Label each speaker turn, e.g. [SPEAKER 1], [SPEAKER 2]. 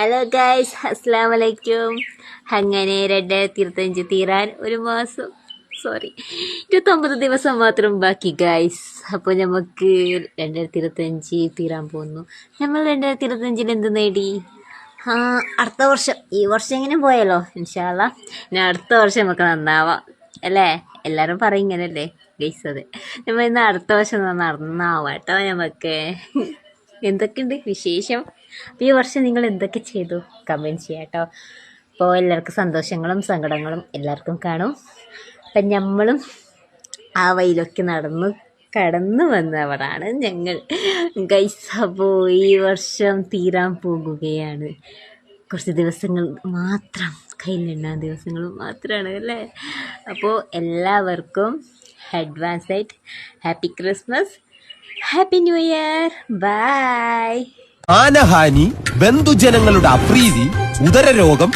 [SPEAKER 1] Hello guys അസ്സാം വലൈക്കും അങ്ങനെ രണ്ടായിരത്തി ഇരുപത്തഞ്ച് തീരാൻ ഒരു മാസം. സോറി ഇരുപത്തൊമ്പത് ദിവസം മാത്രം ബാക്കി ഗായ്സ് അപ്പോൾ നമുക്ക് രണ്ടായിരത്തി ഇരുപത്തഞ്ച് തീരാൻ പോകുന്നു. നമ്മൾ രണ്ടായിരത്തി ഇരുപത്തഞ്ചിൽ എന്ത് നേടി? അടുത്ത വർഷം. ഈ വർഷം എങ്ങനെ പോയല്ലോ ഇൻഷാല്ല ഞാൻ അടുത്ത വർഷം നമുക്ക് നന്നാവാം. അല്ലേ? എല്ലാവരും പറയും ഇങ്ങനല്ലേ? ഗൈസ് അതെ. നമ്മൾ ഇന്ന് അടുത്ത വർഷം നന്നാവാം കേട്ടോ നമുക്ക്. എന്തൊക്കെയുണ്ട് വിശേഷം? ഈ വർഷം നിങ്ങൾ എന്തൊക്കെ ചെയ്തു? കമന്റ് ചെയ്യാം കേട്ടോ അപ്പോൾ എല്ലാവർക്കും സന്തോഷങ്ങളും സങ്കടങ്ങളും എല്ലാവർക്കും കാണും. അപ്പം നമ്മളും ആ വഴിയിലൊക്കെ നടന്നു കടന്നു വന്നവരാണ് ഞങ്ങൾ. ഗൈസ് അപ്പോൾ ഈ വർഷം തീരാൻ പോകുകയാണ്. കുറച്ച് ദിവസങ്ങൾ മാത്രം കയ്യിലെണ്ണാൻ ദിവസങ്ങൾ മാത്രമാണ് അല്ലേ? അപ്പോൾ എല്ലാവർക്കും അഡ്വാൻസ് ആയിട്ട് happy Christmas happy new year bye
[SPEAKER 2] ആനഹാനി ബന്ധുജനങ്ങളുടെ അപ്രീതി ഉദരരോഗം